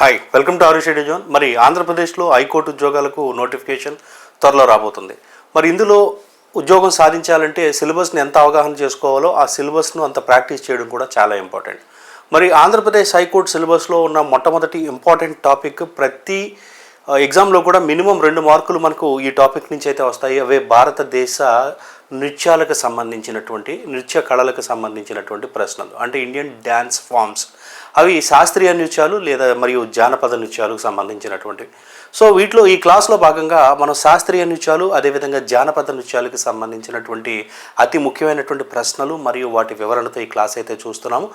Hi welcome to ఆరుషేడి zone మరి ఆంధ్రప్రదేశ్లో హైకోర్టు ఉద్యోగాలకు నోటిఫికేషన్ త్వరలో రాబోతుంది. మరి ఇందులో ఉద్యోగం సాధించాలంటే సిలబస్ని ఎంత అవగాహన చేసుకోవాలో ఆ సిలబస్ను అంత ప్రాక్టీస్ చేయడం కూడా చాలా ఇంపార్టెంట్ మరి ఆంధ్రప్రదేశ్ హైకోర్టు సిలబస్లో ఉన్న మొట్టమొదటి ఇంపార్టెంట్ టాపిక్ ప్రతి uh, ఎగ్జామ్లో కూడా మినిమం రెండు మార్కులు మనకు ఈ టాపిక్ నుంచి అయితే వస్తాయి. అవే భారతదేశ నృత్యాలకు సంబంధించినటువంటి నృత్య కళలకు సంబంధించినటువంటి ప్రశ్నలు. అంటే ఇండియన్ డ్యాన్స్ ఫామ్స్ అవి శాస్త్రీయ నృత్యాలు లేదా మరియు జానపద నృత్యాలకు సంబంధించినటువంటివి సో వీటిలో ఈ క్లాస్లో భాగంగా మనం శాస్త్రీయ నృత్యాలు అదేవిధంగా జానపద నృత్యాలకు సంబంధించినటువంటి అతి ముఖ్యమైనటువంటి ప్రశ్నలు మరియు వాటి వివరణతో ఈ క్లాస్ అయితే చూస్తున్నాము.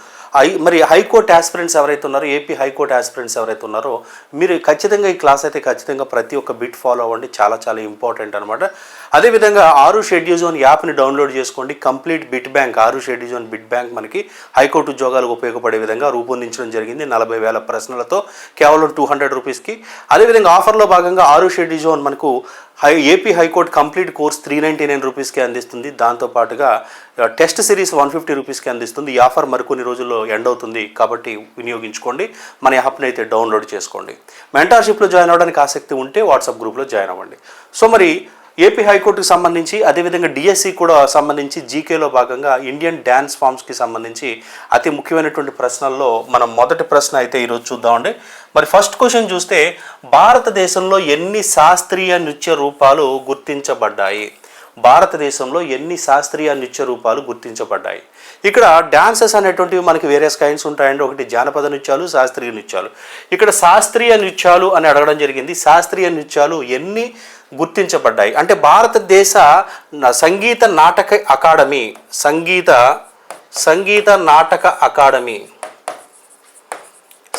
మరి హైకోర్టు ఆస్పిరెంట్స్ ఎవరైతే ఉన్నారో ఏపీ హైకోర్టు ఆస్పిరెంట్స్ ఎవరైతే ఉన్నారో మీరు ఖచ్చితంగా ఈ క్లాస్ అయితే ఖచ్చితంగా ప్రతి ఒక్క బిట్ ఫాలో అవ్వండి. చాలా చాలా ఇంపార్టెంట్ అనమాట అదేవిధంగా ఆరు షెడ్యూల్ జోన్ యాప్ని డౌన్లోడ్ చేసుకోండి. కంప్లీట్ బిట్ బ్యాంక్ ఆరు షెడ్యూల్ జోన్ బిట్ బ్యాంక్ మనకి హైకోర్టు ఉద్యోగాలకు ఉపయోగపడే విధంగా రూపొందించడం జరిగింది. నలభై వేల ప్రశ్నలతో కేవలం టూ హండ్రెడ్ రూపీస్కి. అదేవిధంగా ఆఫ్ ఆఫర్లో భాగంగా ఆరు షెడ్యూల్ జోన్ మనకు high AP high court complete course three ninety nine రూపీస్కి అందిస్తుంది. దాంతోపాటుగా టెస్ట్ సిరీస్ వన్ ఫిఫ్టీ రూపీస్కి అందిస్తుంది. ఈ ఆఫర్ మరికొన్ని రోజుల్లో ఎండ్ అవుతుంది కాబట్టి వినియోగించుకోండి. మన యాప్ని అయితే డౌన్లోడ్ చేసుకోండి. మెంటార్షిప్లో జాయిన్ అవ్వడానికి ఆసక్తి ఉంటే వాట్సాప్ గ్రూప్లో జాయిన్ అవ్వండి. సో మరి ఏపీ హైకోర్టుకి సంబంధించి అదేవిధంగా డిఎస్సి కూడా సంబంధించి జీకేలో భాగంగా ఇండియన్ డ్యాన్స్ ఫామ్స్కి సంబంధించి అతి ముఖ్యమైనటువంటి ప్రశ్నల్లో మనం మొదటి ప్రశ్న అయితే ఈరోజు చూద్దామండి. మరి ఫస్ట్ క్వశ్చన్ చూస్తే భారతదేశంలో ఎన్ని శాస్త్రీయ నృత్య రూపాలు గుర్తించబడ్డాయి? భారతదేశంలో ఎన్ని శాస్త్రీయ నృత్య రూపాలు గుర్తించబడ్డాయి? ఇక్కడ డాన్సెస్ అనేటువంటివి మనకి వేరియస్ కైండ్స్ ఉంటాయండి. ఒకటి జానపద నృత్యాలు శాస్త్రీయ నృత్యాలు. ఇక్కడ శాస్త్రీయ నృత్యాలు అని అడగడం జరిగింది. శాస్త్రీయ నృత్యాలు ఎన్ని గుర్తించబడ్డాయి. అంటే భారతదేశ సంగీత నాటక అకాడమీ సంగీత సంగీత నాటక అకాడమీ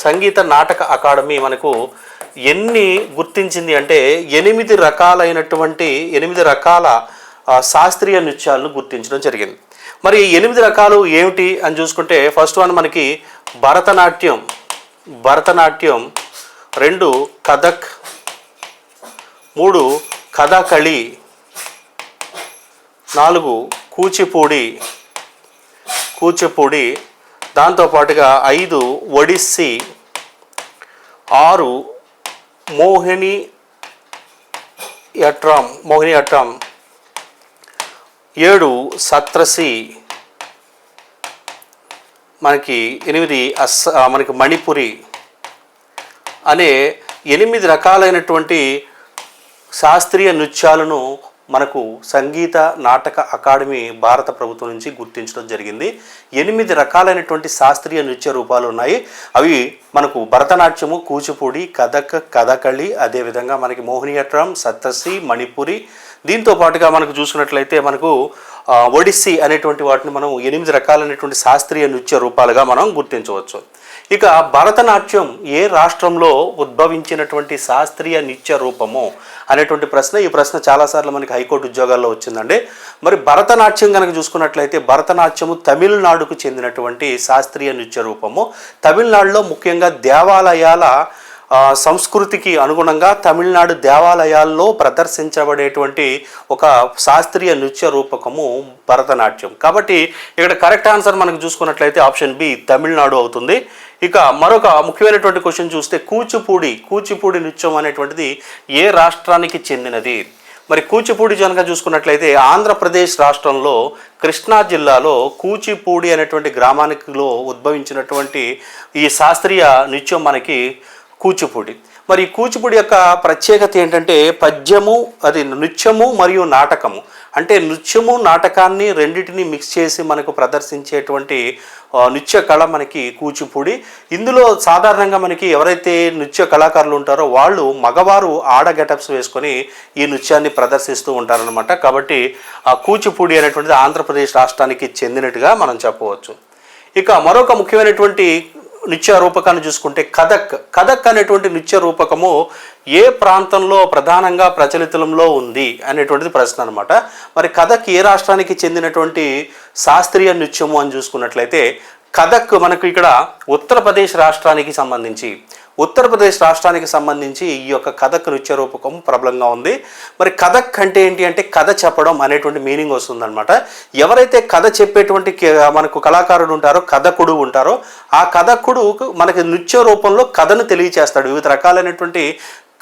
సంగీత నాటక అకాడమీ మనకు ఎన్ని గుర్తించింది అంటే ఎనిమిది రకాలైనటువంటి ఎనిమిది రకాల శాస్త్రీయ నృత్యాలను గుర్తించడం జరిగింది. మరి ఎనిమిది రకాలు ఏమిటి అని చూసుకుంటే ఫస్ట్ వన్ మనకి భరతనాట్యం భరతనాట్యం రెండు కథక్ మూడు కథకళి నాలుగు కూచిపూడి కూచిపూడి దాంతోపాటుగా ఐదు ఒడిస్సీ ఆరు మోహిని యట్రామ్ మోహిని యట్రామ్ ఏడు సత్రసి మనకి ఎనిమిది అస్ మనకి మణిపురి అనే ఎనిమిది రకాలైనటువంటి శాస్త్రీయ నృత్యాలను మనకు సంగీత నాటక అకాడమీ భారత ప్రభుత్వం నుంచి గుర్తించడం జరిగింది. ఎనిమిది రకాలైనటువంటి శాస్త్రీయ నృత్య రూపాలు ఉన్నాయి. అవి మనకు భరతనాట్యము కూచిపూడి కథక్ కథకళి అదేవిధంగా మనకి మోహినియట్టం సత్తసి మణిపురి. దీంతో పాటుగా మనకు చూసుకున్నట్లయితే మనకు ఒడిస్సీ అనేటువంటి వాటిని మనం ఎనిమిది రకాలైనటువంటి శాస్త్రీయ నృత్య రూపాలుగా మనం గుర్తించవచ్చు. ఇక భరతనాట్యం ఏ రాష్ట్రంలో ఉద్భవించినటువంటి శాస్త్రీయ నృత్య రూపము అనేటువంటి ప్రశ్న ఈ ప్రశ్న చాలాసార్లు మనకి హైకోర్టు ఉద్యోగాల్లో వచ్చిందండి. మరి భరతనాట్యం కనుక చూసుకున్నట్లయితే భరతనాట్యము తమిళనాడుకు చెందినటువంటి శాస్త్రీయ నృత్య రూపము. తమిళనాడులో ముఖ్యంగా దేవాలయాల సంస్కృతికి అనుగుణంగా తమిళనాడు దేవాలయాల్లో ప్రదర్శించబడేటువంటి ఒక శాస్త్రీయ నృత్య రూపకము భరతనాట్యం. కాబట్టి ఇక్కడ కరెక్ట్ ఆన్సర్ మనకు చూసుకున్నట్లయితే ఆప్షన్ బి తమిళనాడు అవుతుంది. ఇక మరొక ముఖ్యమైనటువంటి క్వశ్చన్ చూస్తే కూచిపూడి కూచిపూడి నృత్యం అనేటువంటిది ఏ రాష్ట్రానికి చెందినది? మరి కూచిపూడి జనక చూసుకున్నట్లయితే ఆంధ్రప్రదేశ్ రాష్ట్రంలో కృష్ణా జిల్లాలో కూచిపూడి అనేటువంటి గ్రామానికిలో ఉద్భవించినటువంటి ఈ శాస్త్రీయ నృత్యం మనకి కూచిపూడి. మరి కూచిపూడి యొక్క ప్రత్యేకత ఏంటంటే పద్యము అది నృత్యము మరియు నాటకము. అంటే నృత్యము నాటకాన్ని రెండింటిని మిక్స్ చేసి మనకు ప్రదర్శించేటువంటి నృత్య కళ మనకి కూచిపూడి. ఇందులో సాధారణంగా మనకి ఎవరైతే నృత్య కళాకారులు ఉంటారో వాళ్ళు మగవారు ఆడ గెటప్స్ వేసుకొని ఈ నృత్యాన్ని ప్రదర్శిస్తూ ఉంటారనమాట కాబట్టి ఆ కూచిపూడి అనేటువంటిది ఆంధ్రప్రదేశ్ రాష్ట్రానికి చెందినట్టుగా మనం చెప్పవచ్చు. ఇక మరొక ముఖ్యమైనటువంటి నృత్య రూపకాన్ని చూసుకుంటే కథక్ కథక్ అనేటువంటి నృత్య రూపకము ఏ ప్రాంతంలో ప్రధానంగా ప్రచలితంలో ఉంది అనేటువంటిది ప్రశ్న అనమాట మరి కథక్ ఏ రాష్ట్రానికి చెందినటువంటి శాస్త్రీయ నృత్యము అని చూసుకున్నట్లయితే కథక్ మనకు ఇక్కడ ఉత్తరప్రదేశ్ రాష్ట్రానికి సంబంధించి ఉత్తరప్రదేశ్ రాష్ట్రానికి సంబంధించి ఈ యొక్క కథక్ నృత్య రూపకం ప్రబలంగా ఉంది. మరి కథక్ అంటే ఏంటి అంటే కథ చెప్పడం అనేటువంటి మీనింగ్ వస్తుందన్నమాట. ఎవరైతే కథ చెప్పేటువంటి మనకు కళాకారుడు ఉంటారో కథకుడు ఉంటారో ఆ కథకుడు మనకి నృత్య రూపంలో కథను తెలియచేస్తాడు. వివిధ రకాలైనటువంటి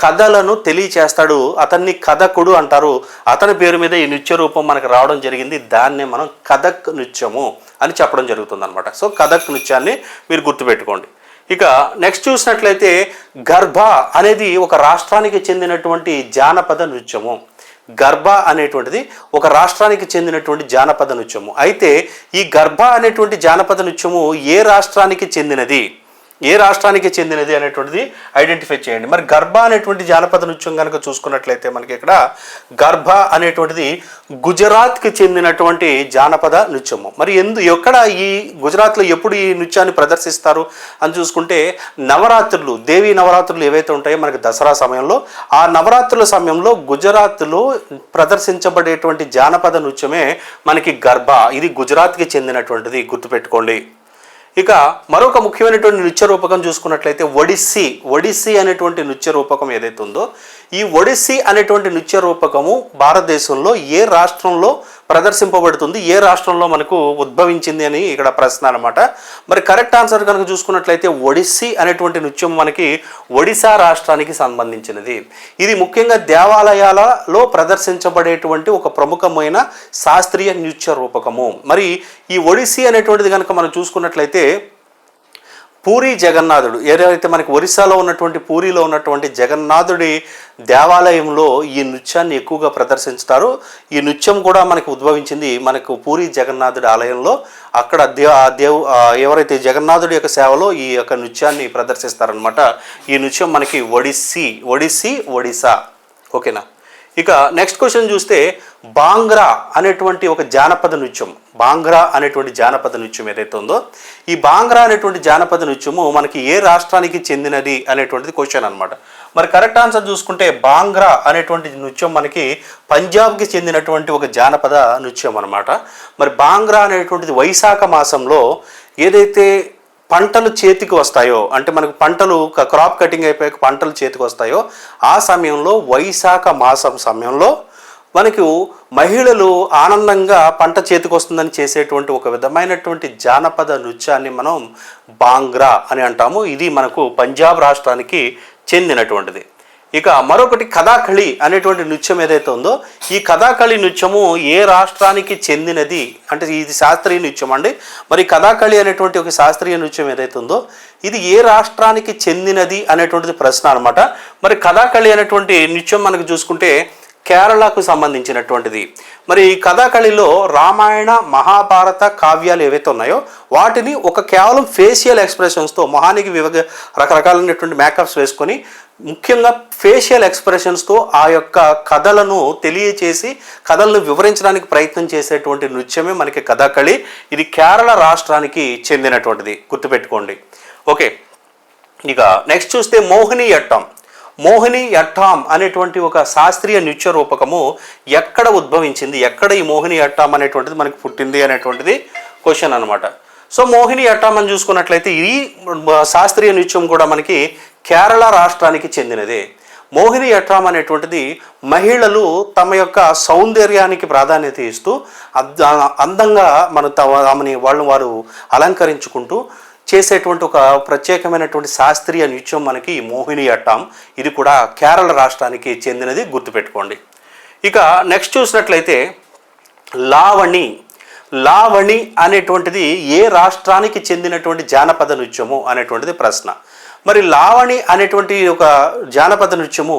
కథలను తెలియచేస్తాడు. అతన్ని కథకుడు అంటారు. అతని పేరు మీద ఈ నృత్య రూపం మనకు రావడం జరిగింది. దాన్నే మనం కథక్ నృత్యము అని చెప్పడం జరుగుతుంది అనమాట సో కథక్ నృత్యాన్ని మీరు గుర్తుపెట్టుకోండి. ఇక నెక్స్ట్ చూసినట్లయితే గర్భ అనేది ఒక రాష్ట్రానికి చెందినటువంటి జానపద నృత్యము. గర్భ అనేటువంటిది ఒక రాష్ట్రానికి చెందినటువంటి జానపద నృత్యము. అయితే ఈ గర్భ అనేటువంటి జానపద నృత్యము ఏ రాష్ట్రానికి చెందినది? ఏ రాష్ట్రానికి చెందినది అనేటువంటిది ఐడెంటిఫై చేయండి. మరి గర్భ అనేటువంటి జానపద నృత్యం కనుక చూసుకున్నట్లయితే మనకి ఇక్కడ గర్భ అనేటువంటిది గుజరాత్కి చెందినటువంటి జానపద నృత్యము. మరి ఎందు ఎక్కడ ఈ గుజరాత్లో ఎప్పుడు ఈ నృత్యాన్ని ప్రదర్శిస్తారు అని చూసుకుంటే నవరాత్రులు దేవీ నవరాత్రులు ఏవైతే ఉంటాయో మనకి దసరా సమయంలో ఆ నవరాత్రుల సమయంలో గుజరాత్లో ప్రదర్శించబడేటువంటి జానపద నృత్యమే మనకి గర్భ. ఇది గుజరాత్కి చెందినటువంటిది గుర్తుపెట్టుకోండి. ఇక మరొక ముఖ్యమైనటువంటి నృత్య రూపకం చూసుకున్నట్లయితే ఒడిస్సీ ఒడిస్సీ అనేటువంటి నృత్య రూపకం ఏదైతే ఉందో ఈ ఒడిస్సీ అనేటువంటి నృత్య రూపకము భారతదేశంలో ఏ రాష్ట్రంలో ప్రదర్శింపబడుతుంది. ఏ రాష్ట్రంలో మనకు ఉద్భవించింది అని ఇక్కడ ప్రశ్న అనమాట మరి కరెక్ట్ ఆన్సర్ కనుక చూసుకున్నట్లయితే ఒడిస్సీ అనేటువంటి నృత్యం మనకి ఒడిశా రాష్ట్రానికి సంబంధించినది. ఇది ముఖ్యంగా దేవాలయాలలో ప్రదర్శించబడేటువంటి ఒక ప్రముఖమైన శాస్త్రీయ నృత్య రూపకము. మరి ఈ ఒడిస్సీ అనేటువంటిది కనుక మనం చూసుకున్నట్లయితే పూరి జగన్నాథుడు ఏదైతే మనకి ఒరిస్సాలో ఉన్నటువంటి పూరిలో ఉన్నటువంటి జగన్నాథుడి దేవాలయంలో ఈ నృత్యాన్ని ఎక్కువగా ప్రదర్శించుతారు. ఈ నృత్యం కూడా మనకు ఉద్భవించింది మనకు పూరి జగన్నాథుడి ఆలయంలో. అక్కడ దే ఆ దేవు ఎవరైతే జగన్నాథుడి యొక్క సేవలో ఈ యొక్క నృత్యాన్ని ప్రదర్శిస్తారనమాట ఈ నృత్యం మనకి ఒడిస్సీ ఒడిస్సీ ఒడిశా ఓకేనా? ఇక నెక్స్ట్ క్వశ్చన్ చూస్తే బాంగ్రా అనేటువంటి ఒక జానపద నృత్యం. బాంగ్రా అనేటువంటి జానపద నృత్యం ఏదైతే ఉందో ఈ బాంగ్రా అనేటువంటి జానపద నృత్యము మనకి ఏ రాష్ట్రానికి చెందినది అనేటువంటిది క్వశ్చన్ అనమాట మరి కరెక్ట్ ఆన్సర్ చూసుకుంటే బాంగ్రా అనేటువంటి నృత్యం మనకి పంజాబ్కి చెందినటువంటి ఒక జానపద నృత్యం అనమాట మరి బాంగ్రా అనేటువంటిది వైశాఖ మాసంలో ఏదైతే పంటలు చేతికి వస్తాయో అంటే మనకు పంటలు క్రాప్ కటింగ్ అయిపోయాక పంటలు చేతికి వస్తాయో ఆ సమయంలో వైశాఖ మాసం సమయంలో మనకు మహిళలు ఆనందంగా పంట చేతికి వస్తుందని చేసేటువంటి ఒక విధమైనటువంటి జానపద నృత్యాన్ని మనం బాంగ్రా అని అంటాము. ఇది మనకు పంజాబ్ రాష్ట్రానికి చెందినటువంటిది. ఇక మరొకటి కథాకళి అనేటువంటి నృత్యం ఏదైతే ఉందో ఈ కథాకళి నృత్యము ఏ రాష్ట్రానికి చెందినది? అంటే ఇది శాస్త్రీయ నృత్యం అండి. మరి కథాకళి అనేటువంటి ఒక శాస్త్రీయ నృత్యం ఏదైతే ఉందో ఇది ఏ రాష్ట్రానికి చెందినది అనేటువంటిది ప్రశ్న అనమాట మరి కథాకళి అనేటువంటి నృత్యం మనకు చూసుకుంటే కేరళకు సంబంధించినటువంటిది. మరి ఈ కథాకళిలో రామాయణ మహాభారత కావ్యాలు ఏవైతే ఉన్నాయో వాటిని ఒక కేవలం ఫేషియల్ ఎక్స్ప్రెషన్స్తో మొహానికి వివిధ రకరకాలైనటువంటి మేకప్స్ వేసుకొని ముఖ్యంగా ఫేషియల్ ఎక్స్ప్రెషన్స్తో ఆ యొక్క కథలను తెలియచేసి కథలను వివరించడానికి ప్రయత్నం చేసేటువంటి నృత్యమే మనకి కథాకళి. ఇది కేరళ రాష్ట్రానికి చెందినటువంటిది. గుర్తుపెట్టుకోండి. ఓకే. ఇక నెక్స్ట్ చూస్తే మోహిని అట్టం మోహిని అట్టాం అనేటువంటి ఒక శాస్త్రీయ నృత్య రూపకము ఎక్కడ ఉద్భవించింది? ఎక్కడ ఈ మోహిని అట్టాం అనేటువంటిది మనకి పుట్టింది అనేటువంటిది క్వశ్చన్ అనమాట సో మోహిని అట్టాం అని చూసుకున్నట్లయితే ఈ శాస్త్రీయ నృత్యం కూడా మనకి కేరళ రాష్ట్రానికి చెందినదే. మోహిని అట్రామ్ అనేటువంటిది మహిళలు తమ యొక్క సౌందర్యానికి ప్రాధాన్యత ఇస్తూ అందంగా మన తమ వాళ్ళు వారు అలంకరించుకుంటూ చేసేటువంటి ఒక ప్రత్యేకమైనటువంటి శాస్త్రీయ నృత్యం మనకి మోహిని అట్టాం. ఇది కూడా కేరళ రాష్ట్రానికి చెందినది గుర్తుపెట్టుకోండి. ఇక నెక్స్ట్ చూసినట్లయితే లావణి. లావణి అనేటువంటిది ఏ రాష్ట్రానికి చెందినటువంటి జానపద నృత్యము అనేటువంటిది ప్రశ్న. మరి లావణి అనేటువంటి ఒక జానపద నృత్యము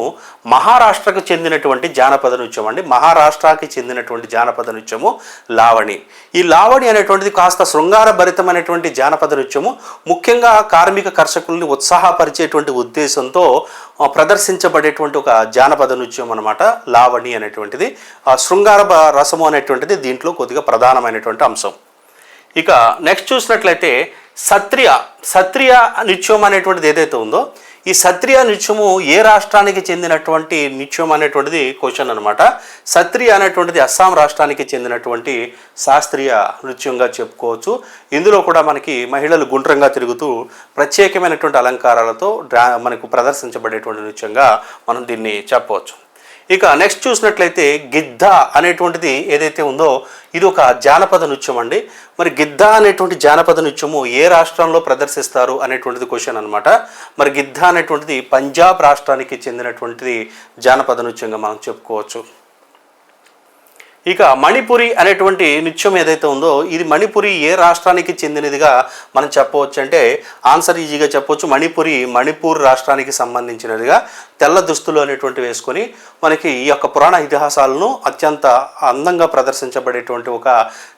మహారాష్ట్రకు చెందినటువంటి జానపద నృత్యం అండి. మహారాష్ట్రకి చెందినటువంటి జానపద నృత్యము లావణి. ఈ లావణి అనేటువంటిది కాస్త శృంగారభరితమైనటువంటి జానపద నృత్యము ముఖ్యంగా కార్మిక కర్షకుల్ని ఉత్సాహపరిచేటువంటి ఉద్దేశంతో ప్రదర్శించబడేటువంటి ఒక జానపద నృత్యం అనమాట లావణి అనేటువంటిది. ఆ శృంగార రసము అనేటువంటిది దీంట్లో కొద్దిగా ప్రధానమైనటువంటి అంశం. ఇక నెక్స్ట్ చూసినట్లయితే సత్రియ సత్రియ నృత్యం అనేటువంటిది ఏదైతే ఉందో ఈ సత్రియ నృత్యము ఏ రాష్ట్రానికి చెందినటువంటి నృత్యం అనేటువంటిది క్వశ్చన్ అనమాట సత్రియ అనేటువంటిది అస్సాం రాష్ట్రానికి చెందినటువంటి శాస్త్రీయ నృత్యంగా చెప్పుకోవచ్చు. ఇందులో కూడా మనకి మహిళలు గుండ్రంగా తిరుగుతూ ప్రత్యేకమైనటువంటి అలంకారాలతో డ్రా మనకు ప్రదర్శించబడేటువంటి నృత్యంగా మనం దీన్ని చెప్పవచ్చు. ఇక నెక్స్ట్ చూసినట్లయితే గిద్ద అనేటువంటిది ఏదైతే ఉందో ఇది ఒక జానపద నృత్యం అండి. మరి గిద్ద అనేటువంటి జానపద నృత్యము ఏ రాష్ట్రంలో ప్రదర్శిస్తారు అనేటువంటిది క్వశ్చన్ అనమాట మరి గిద్ద అనేటువంటిది పంజాబ్ రాష్ట్రానికి చెందినటువంటిది జానపద నృత్యంగా మనం చెప్పుకోవచ్చు. ఇక మణిపురి అనేటువంటి నృత్యం ఏదైతే ఉందో ఇది మణిపురి ఏ రాష్ట్రానికి చెందినదిగా మనం చెప్పవచ్చు అంటే ఆన్సర్ ఈజీగా చెప్పవచ్చు మణిపురి మణిపూర్ రాష్ట్రానికి సంబంధించినదిగా తెల్ల దుస్తులు అనేటువంటి వేసుకొని మనకి ఈ యొక్క పురాణ ఇతిహాసాలను అత్యంత అందంగా ప్రదర్శించబడేటువంటి ఒక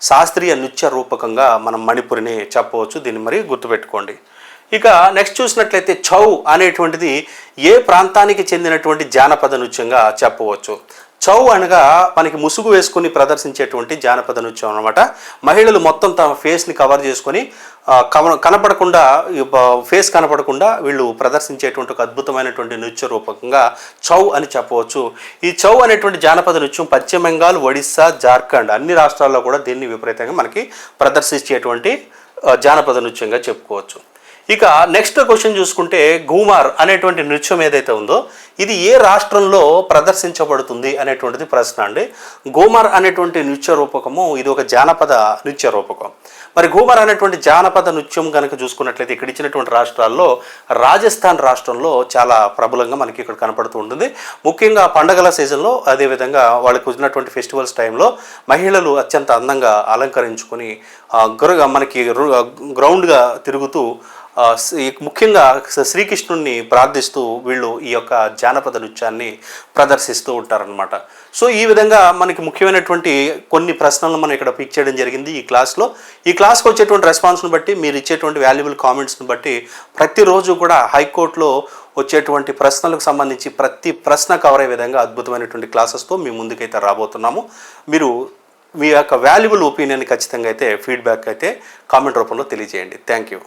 శాస్త్రీయ నృత్య రూపకంగా మనం మణిపురిని చెప్పవచ్చు. దీన్ని మరి గుర్తుపెట్టుకోండి. ఇక నెక్స్ట్ చూసినట్లయితే చౌ అనేటువంటిది ఏ ప్రాంతానికి చెందినటువంటి జానపద నృత్యంగా చెప్పవచ్చు. చౌ అనగా మనకి ముసుగు వేసుకుని ప్రదర్శించేటువంటి జానపద నృత్యం అనమాట మహిళలు మొత్తం తమ ఫేస్ని కవర్ చేసుకొని కవ- కనపడకుండా ఫేస్ కనపడకుండా వీళ్ళు ప్రదర్శించేటువంటి ఒక అద్భుతమైనటువంటి నృత్య రూపకంగా చౌ అని చెప్పవచ్చు. ఈ చౌ అనేటువంటి జానపద నృత్యం పశ్చిమ బెంగాల్ ఒడిస్సా జార్ఖండ్ అన్ని రాష్ట్రాల్లో కూడా దీన్ని విపరీతంగా మనకి ప్రదర్శించేటువంటి జానపద నృత్యంగా చెప్పుకోవచ్చు. ఇక నెక్స్ట్ క్వశ్చన్ చూసుకుంటే గూమార్ అనేటువంటి నృత్యం ఏదైతే ఉందో ఇది ఏ రాష్ట్రంలో ప్రదర్శించబడుతుంది అనేటువంటిది ప్రశ్న అండి. గోమార్ అనేటువంటి నృత్య రూపకము ఇది ఒక జానపద నృత్య రూపకం. మరి గోమార్ అనేటువంటి జానపద నృత్యం కనుక చూసుకున్నట్లయితే ఇక్కడ ఇచ్చినటువంటి రాష్ట్రాల్లో రాజస్థాన్ రాష్ట్రంలో చాలా ప్రబలంగా మనకి ఇక్కడ కనపడుతూ ఉంటుంది. ముఖ్యంగా పండగల సీజన్లో అదేవిధంగా వాళ్ళకి వచ్చినటువంటి ఫెస్టివల్స్ టైంలో మహిళలు అత్యంత అందంగా అలంకరించుకొని గురగా మనకి గ్రౌండ్గా తిరుగుతూ ముఖ్యంగా శ్రీకృష్ణుణ్ణి ప్రార్థిస్తూ వీళ్ళు ఈ యొక్క జానపద నృత్యాన్ని ప్రదర్శిస్తూ ఉంటారనమాట సో ఈ విధంగా మనకి ముఖ్యమైనటువంటి కొన్ని ప్రశ్నలను మనం ఇక్కడ పిక్ చేయడం జరిగింది ఈ క్లాస్లో. ఈ క్లాస్కి వచ్చేటువంటి రెస్పాన్స్ని బట్టి మీరు ఇచ్చేటువంటి వాల్యుబుల్ కామెంట్స్ని బట్టి ప్రతిరోజు కూడా హైకోర్టులో వచ్చేటువంటి ప్రశ్నలకు సంబంధించి ప్రతి ప్రశ్న కవర్ అయ్యే విధంగా అద్భుతమైనటువంటి క్లాసెస్తో మీ ముందుకైతే రాబోతున్నాము. మీరు మీ యొక్క వాల్యుబుల్ ఒపీనియన్ ఖచ్చితంగా అయితే ఫీడ్బ్యాక్ అయితే కామెంట్ రూపంలో తెలియజేయండి. Thank you.